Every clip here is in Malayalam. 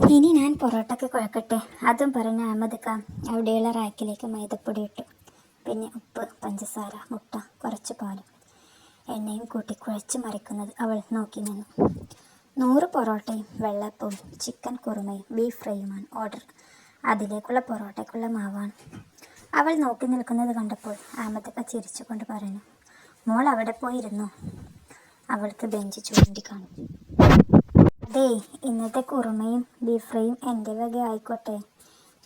ഇനി ഞാൻ പൊറോട്ടയ്ക്ക് കുഴക്കട്ടെ. അതും പറഞ്ഞ അഹമ്മദ് അവിടെയുള്ള റാക്കിലേക്ക് മൈദപ്പൊടി ഇട്ടു. പിന്നെ ഉപ്പ് പഞ്ചസാര മുട്ട കുറച്ച് പാലും എണ്ണയും കൂട്ടി കുഴച്ച് മറിക്കുന്നത് അവൾ നോക്കി നിന്നു. നൂറ് പൊറോട്ടയും വെള്ളപ്പവും ചിക്കൻ കുറുമയും ബീഫ് ഫ്രൈയുമാണ് ഓർഡർ. അതിലേക്കുള്ള പൊറോട്ടയ്ക്കുള്ള മാവാണ്. അവൾ നോക്കി നിൽക്കുന്നത് കണ്ടപ്പോൾ അഹമ്മദ് ഖാൻ ചിരിച്ചുകൊണ്ട് പറഞ്ഞു മോൾ അവിടെ പോയിരുന്നു. അവൾക്ക് ബെഞ്ച് ചൂണ്ടിക്കാണും. അതെ ഇന്നത്തെ കുറുമയും ബീഫ് ഫ്രൈയും എന്റെ വക ആയിക്കോട്ടെ.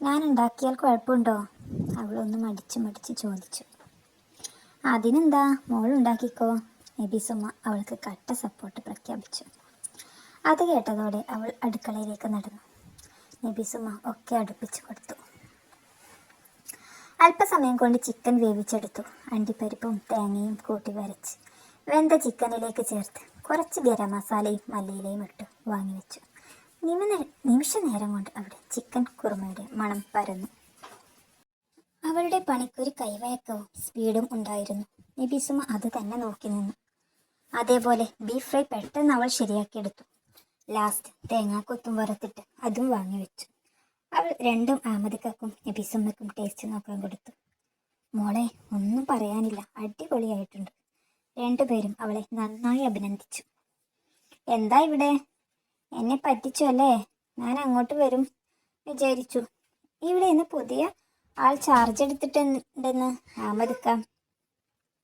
ഞാൻ ഉണ്ടാക്കിയാൽ കുഴപ്പമുണ്ടോ? അവളൊന്ന് മടിച്ച് മടിച്ച് ചോദിച്ചു. അതിനെന്താ? മോൾ ഉണ്ടാക്കിക്കോ. നബീസുമ്മ അവൾക്ക് കട്ട സപ്പോർട്ട് പ്രഖ്യാപിച്ചു. അത് കേട്ടതോടെ അവൾ അടുക്കളയിലേക്ക് നടന്നു. നബീസുമ്മ ഒക്കെ അടുപ്പിച്ചു കൊടുത്തു. അല്പസമയം കൊണ്ട് ചിക്കൻ വേവിച്ചെടുത്തു. അണ്ടിപ്പരിപ്പും തേങ്ങയും കൂട്ടി വരച്ച് വെന്ത ചിക്കനിലേക്ക് ചേർത്ത്. കുറച്ച് ഗരം മസാലയും മല്ലിയിലയും ഇട്ട് വാങ്ങി വെച്ചു. നിമിഷ നേരം കൊണ്ട് അവിടെ ചിക്കൻ കുറുമയുടെ മണം പരന്നു. അവളുടെ പണിക്കൊരു കൈവയക്കവും സ്പീഡും ഉണ്ടായിരുന്നു. നിബിസുമ അത് തന്നെ നോക്കി നിന്നു. അതേപോലെ ബീഫ് ഫ്രൈ പെട്ടെന്ന് അവൾ ശരിയാക്കിയെടുത്തു ലാസ്റ്റ് തേങ്ങാ കൊത്തും വറുത്തിട്ട് അതും വാങ്ങി വെച്ചു. അവൾ രണ്ടും അഹമ്മദിക്കും നബീസുമ്മക്കും ടേസ്റ്റ് നോക്കാൻ കൊടുത്തു. മോളെ ഒന്നും പറയാനില്ല. അടിപൊളിയായിട്ടുണ്ട്. രണ്ടുപേരും അവളെ നന്നായി അഭിനന്ദിച്ചു. എന്താ ഇവിടെ? എന്നെ പറ്റിച്ചു അല്ലേ? ഞാൻ അങ്ങോട്ട് വരും വിചാരിച്ചു. ഇവിടെ ഇന്ന് പുതിയ ആൾ ചാർജ് എടുത്തിട്ടുണ്ടെന്ന് ആമതിക്കാം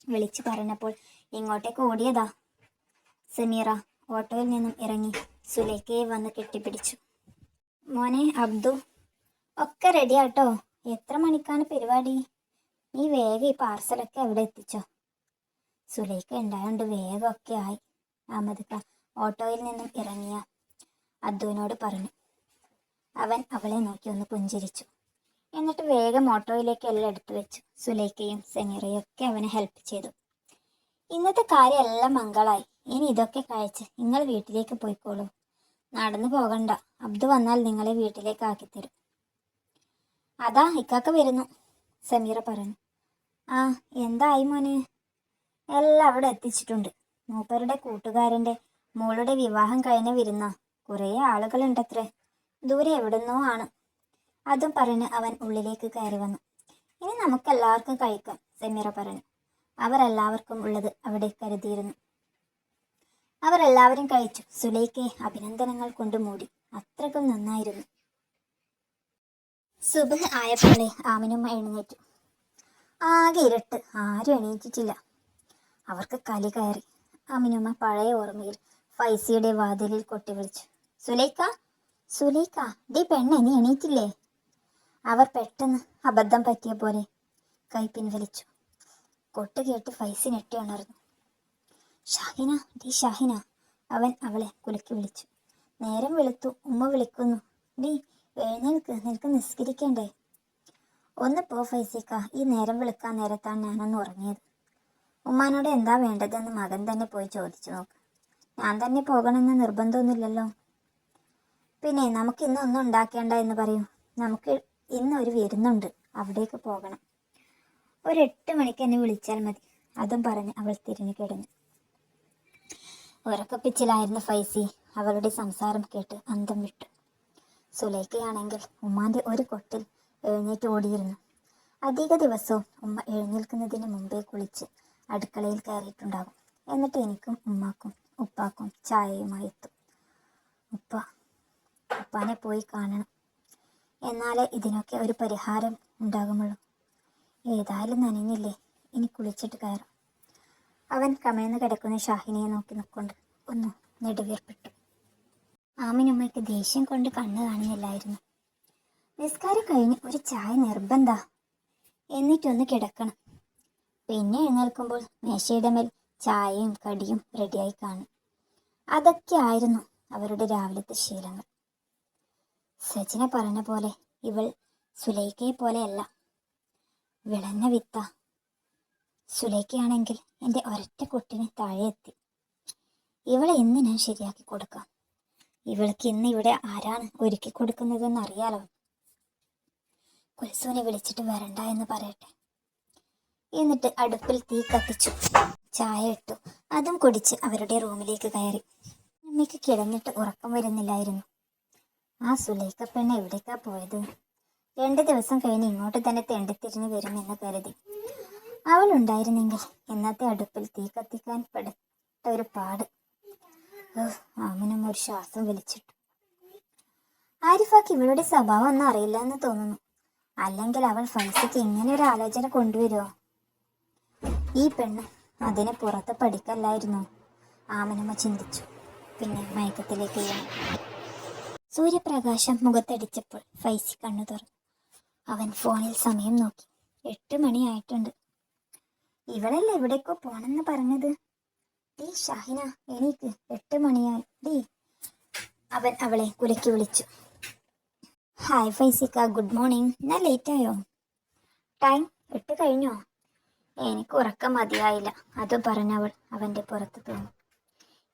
വിളിച്ചു പറഞ്ഞപ്പോൾ ഇങ്ങോട്ടേക്ക് ഓടിയതാ സമീറ. ഓട്ടോയിൽ നിന്നും ഇറങ്ങി സുലേഖയെ വന്ന് കെട്ടിപ്പിടിച്ചു. മോനെ അബ്ദു ഒക്കെ റെഡിയാട്ടോ എത്ര മണിക്കാണ് പരിപാടി? നീ വേഗം ഈ പാർസലൊക്കെ അവിടെ എത്തിച്ചോ? സുലൈഖ ഉണ്ടായോണ്ട് വേഗമൊക്കെ ആയി. അഹമ്മദ് ഓട്ടോയിൽ നിന്നും ഇറങ്ങിയ അദ്ദുവിനോട് പറഞ്ഞു അവൻ അവളെ നോക്കി ഒന്ന് പുഞ്ചിരിച്ചു. എന്നിട്ട് വേഗം ഓട്ടോയിലേക്ക് എല്ലാം എടുത്തു വെച്ചു. സുലൈഖയും സെമീറയും ഒക്കെ അവനെ ഹെൽപ്പ് ചെയ്തു. ഇന്നത്തെ കാര്യം എല്ലാം മംഗളായി. ഇനി ഇതൊക്കെ കഴിച്ച് നിങ്ങൾ വീട്ടിലേക്ക് പോയിക്കോളൂ. നടന്നു പോകണ്ട. അബ്ദു വന്നാൽ നിങ്ങളെ വീട്ടിലേക്ക് ആക്കിത്തരും അതാ ഇക്കാക്ക വരുന്നു സമീറ പറഞ്ഞു. ആ എന്തായി മോനെ? എല്ലാം അവിടെ എത്തിച്ചിട്ടുണ്ട്. മൂപ്പരുടെ കൂട്ടുകാരന്റെ മോളുടെ വിവാഹം കഴിഞ്ഞ വിരുന്ന. കുറേ ആളുകളുണ്ടത്രേ. ദൂരെ എവിടുന്നോ ആണ്. അതും പറഞ്ഞ് അവൻ ഉള്ളിലേക്ക് കയറി വന്നു. ഇനി നമുക്കെല്ലാവർക്കും കഴിക്കാം സെമീറ പറഞ്ഞു. അവരെല്ലാവർക്കും ഉള്ളത് അവിടെ കരുതിയിരുന്നു. അവരെല്ലാവരും കഴിച്ചു. സുലൈക്കെ അഭിനന്ദനങ്ങൾ കൊണ്ട് മൂടി. അത്രക്കും നന്നായിരുന്നു. സുബഹ് ആയപ്പോളെ ആമിനും എഴുന്നേറ്റു. ആകെ ഇരട്ട്. ആരും എണീറ്റിട്ടില്ല. അവർക്ക് കലി കയറി. അമിനുമ്മ പഴയ ഓർമ്മയിൽ ഫൈസിയുടെ വാതിലിൽ കൊട്ടി വിളിച്ചു സുലൈക്ക സുലൈക്ക ഡി പെണ്ണെ നീ എണീറ്റില്ലേ? അവർ പെട്ടെന്ന് അബദ്ധം പറ്റിയ പോലെ കൈ പിൻവലിച്ചു. കൊട്ട് കേട്ട് ഫൈസി ഞെട്ടി ഉണർന്നു. ഷാഹിന ഡി ഷാഹിന അവൻ അവളെ കുലുക്കി വിളിച്ചു. നേരം വെളുത്തു ഉമ്മ വിളിക്കുന്നു. ഡി എഴുന്നേൽക്ക് നിനക്ക് നിസ്കരിക്കണ്ടേ? ഒന്ന് പോ ഫൈസിക്ക ഈ നേരം വിളിക്കാൻ നേരത്താണ് ഞാനൊന്ന് ഉറങ്ങിയത്. ഉമ്മാനോട് എന്താ വേണ്ടതെന്ന് മകൻ തന്നെ പോയി ചോദിച്ചു നോക്ക്. ഞാൻ തന്നെ പോകണമെന്ന് നിർബന്ധമൊന്നുമില്ലല്ലോ. പിന്നെ നമുക്ക് ഇന്ന് ഒന്നും ഉണ്ടാക്കേണ്ട എന്ന് പറയൂ. നമുക്ക് ഇന്ന് ഒരു വിരുന്നുണ്ട്. അവിടേക്ക് പോകണം. ഒരു എട്ട് മണിക്ക് എന്നെ വിളിച്ചാൽ മതി. അതും പറഞ്ഞ് അവൾ തിരിഞ്ഞു കിടന്നു. ഉറക്കപ്പിച്ചിലായിരുന്ന ഫൈസി. അവളുടെ സംസാരം കേട്ട് അന്തം വിട്ടു. സുലൈക്കയാണെങ്കിൽ ഉമ്മാന്റെ ഒരു കൊട്ടിൽ എഴുന്നേറ്റ് ഓടിയിരുന്നു. അധിക ദിവസവും ഉമ്മ എഴുന്നേൽക്കുന്നതിന് മുമ്പേ കുളിച്ച് അടുക്കളയിൽ കയറിയിട്ടുണ്ടാകും. എന്നിട്ട് എനിക്കും ഉമ്മാക്കും ഉപ്പാക്കും ചായയുമായി എത്തും. ഉപ്പ ഉപ്പാനെ പോയി കാണണം. എന്നാലേ ഇതിനൊക്കെ ഒരു പരിഹാരം ഉണ്ടാകുമുള്ളൂ. ഏതായാലും നനഞ്ഞില്ലേ? ഇനി കുളിച്ചിട്ട് കയറാം. അവൻ കമഴ്ന്ന് കിടക്കുന്ന ഷാഹിനിയെ നോക്കി നിൽക്കൊണ്ട് ഒന്ന് നെടുവീർപ്പിട്ടു. ആമിനുമ്മയ്ക്ക് ദേഷ്യം കൊണ്ട് കണ്ണ് കാണുന്നില്ലായിരുന്നു. നിസ്കാരം കഴിഞ്ഞ് ഒരു ചായ നിർബന്ധ. എന്നിട്ടൊന്ന് കിടക്കണം. പിന്നെ എഴുന്നേൽക്കുമ്പോൾ മേശയുടെ മേൽ ചായയും കടിയും റെഡിയായി കാണും. അതൊക്കെ ആയിരുന്നു അവരുടെ രാവിലത്തെ ശീലങ്ങൾ. സച്ചിനെ പറഞ്ഞ പോലെ ഇവൾ സുലൈക്കയെ പോലെയല്ല. വിളഞ്ഞ വിത്ത. സുലൈക്കയാണെങ്കിൽ എന്റെ ഒരൊറ്റ കുട്ടിനെ താഴെ എത്തി. ഇവളെ ഇന്ന് ഞാൻ ശരിയാക്കി കൊടുക്കാം. ഇവൾക്ക് ഇന്ന് ഇവിടെ ആരാണ് ഒരുക്കി കൊടുക്കുന്നതെന്ന് അറിയാലോ. കുൽസുവിനെ വിളിച്ചിട്ട് വരണ്ട എന്ന് പറയട്ടെ. എന്നിട്ട് അടുപ്പിൽ തീ കത്തിച്ചു. ചായ ഇട്ടു. അതും കുടിച്ച് അവരുടെ റൂമിലേക്ക് കയറി. അമ്മയ്ക്ക് കിടന്നിട്ട് ഉറക്കം വരുന്നില്ലായിരുന്നു. ആ സുലൈഖ പെണ്ണ് എവിടേക്കാ പോയത്? രണ്ട് ദിവസം കഴിഞ്ഞ് ഇങ്ങോട്ട് തന്നെ തെണ്ടിത്തിരിഞ്ഞ് വരുമെന്ന് കരുതി. അവൾ ഉണ്ടായിരുന്നെങ്കിൽ ഇന്നത്തെ അടുപ്പിൽ തീ കത്തിക്കാൻ പെടട്ട ഒരു പാട്. ആമിനും ഒരു ശ്വാസം വലിച്ചിട്ടു. ആരിഫാക്ക് ഇവളുടെ സ്വഭാവം ഒന്നും അറിയില്ല എന്ന് തോന്നുന്നു. അല്ലെങ്കിൽ അവൾ ഫൈസയ്ക്ക് ഇങ്ങനെ ഒരു ആലോചന കൊണ്ടുവരുമോ ഈ പെണ്ണ് അതിനെ പുറത്ത് പഠിക്കല്ലായിരുന്നു. ആമനമ്മ ചിന്തിച്ചു. പിന്നെ മയക്കത്തിലേക്ക് സൂര്യപ്രകാശം മുഖത്തടിച്ചപ്പോൾ ഫൈസി കണ്ണു തുറന്നു. അവൻ ഫോണിൽ സമയം നോക്കി. എട്ട് മണിയായിട്ടുണ്ട് ഇവളല്ലേ എവിടേക്കോ പോണെന്ന് പറഞ്ഞത്? ഡീ ഷാഹിന എനിക്ക് എട്ട് മണിയായി. ഡീ. അവൻ അവളെ കുലക്കി വിളിച്ചു. ഹായ് ഫൈസിക്ക ഗുഡ് മോർണിംഗ്. ഞാൻ ലേറ്റായോ? ടൈം എട്ട് കഴിഞ്ഞോ? എനിക്ക് ഉറക്കം മതിയായില്ല. അത് പറഞ്ഞവൾ അവന്റെ പുറത്ത് തോന്നി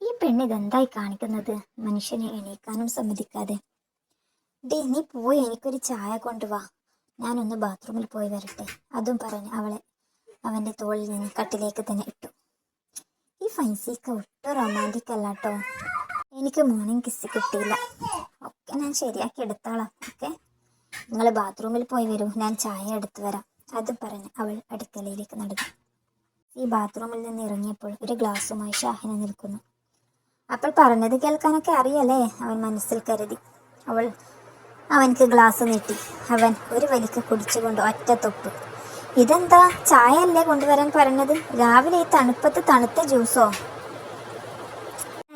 ഈ പെണ്ണ് ഇതെന്തായി കാണിക്കുന്നത്? മനുഷ്യനെ എണീക്കാനും സമ്മതിക്കാതെ. ഡേ നീ പോയി എനിക്കൊരു ചായ കൊണ്ടുവാ. ഞാനൊന്ന് ബാത്റൂമിൽ പോയി വരട്ടെ. അതും പറഞ്ഞ് അവളെ അവന്റെ തോളിൽ നിന്ന് കട്ടിലേക്ക് തന്നെ ഇട്ടു. ഈ ഫൈസിക്ക് ഒട്ടും റൊമാന്റിക് അല്ല കേട്ടോ എനിക്ക് മോർണിംഗ് കിസ് കിട്ടിയില്ല. ഒക്കെ ഞാൻ ശരിയാക്കി എടുത്തോളാം. ഓക്കെ നിങ്ങൾ ബാത്റൂമിൽ പോയി വരൂ. ഞാൻ ചായ എടുത്തു വരാം. അത് പറഞ്ഞ് അവൾ അടുക്കളയിലേക്ക് നടന്നു. ഈ ബാത്റൂമിൽ നിന്ന് ഇറങ്ങിയപ്പോൾ ഒരു ഗ്ലാസ്സുമായി ഷാഹിന നിൽക്കുന്നു. അപ്പോൾ പറഞ്ഞത് കേൾക്കാനൊക്കെ അറിയല്ലേ? അവൻ മനസ്സിൽ കരുതി. അവൾ അവനക്ക് ഗ്ലാസ് നീട്ടി. അവൻ ഒരു വലിക്ക് കുടിച്ചുകൊണ്ട് ഒറ്റ തൊപ്പ്. ഇതെന്താ? ചായ അല്ലേ കൊണ്ടുവരാൻ പറഞ്ഞത്? രാവിലെ ഈ തണുപ്പത്ത് തണുത്ത ജ്യൂസോ?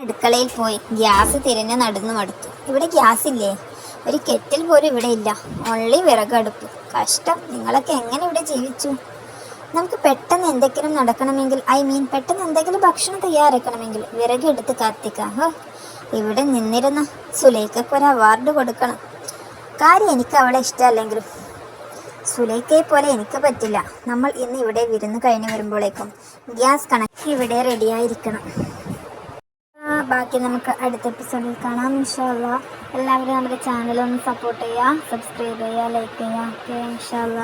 അടുക്കളയിൽ പോയി. ഗ്യാസ് തിരഞ്ഞ് നടന്നു മടുത്തു. ഇവിടെ ഗ്യാസ് ഇല്ലേ ഒരു കെറ്റിൽ പോലും ഇവിടെ ഇല്ല. ഓൺലി വിറകടുപ്പ്. കഷ്ടം. നിങ്ങളൊക്കെ എങ്ങനെ ഇവിടെ ജീവിച്ചു? നമുക്ക് പെട്ടെന്ന് എന്തെങ്കിലും നടക്കണമെങ്കിൽ ഐ മീൻ പെട്ടെന്ന് എന്തെങ്കിലും ഭക്ഷണം തയ്യാറാക്കണമെങ്കിൽ വിറകെടുത്ത് കത്തിക്കാം. ഇവിടെ നിന്നിരുന്ന സുലൈഖക്ക് ഒരു അവാർഡ് കൊടുക്കണം. കാര്യം എനിക്ക് അവളെ ഇഷ്ടമല്ലെങ്കിലും സുലൈക്കയെ പോലെ എനിക്ക് പറ്റില്ല. നമ്മൾ ഇന്ന് ഇവിടെ വിരുന്ന് കഴിഞ്ഞ് വരുമ്പോഴേക്കും ഗ്യാസ് കണക്ട് ഇവിടെ റെഡിയായിരിക്കണം ബാക്കി നമുക്ക് അടുത്ത എപ്പിസോഡിൽ കാണാം. ഇൻഷാല്ല എല്ലാവരും നമ്മുടെ ചാനൽ ഒന്ന് സപ്പോർട്ട് ചെയ്യുക സബ്സ്ക്രൈബ് ചെയ്യുക ലൈക്ക് ചെയ്യുക. ഓക്കെ ഇൻഷാല്ല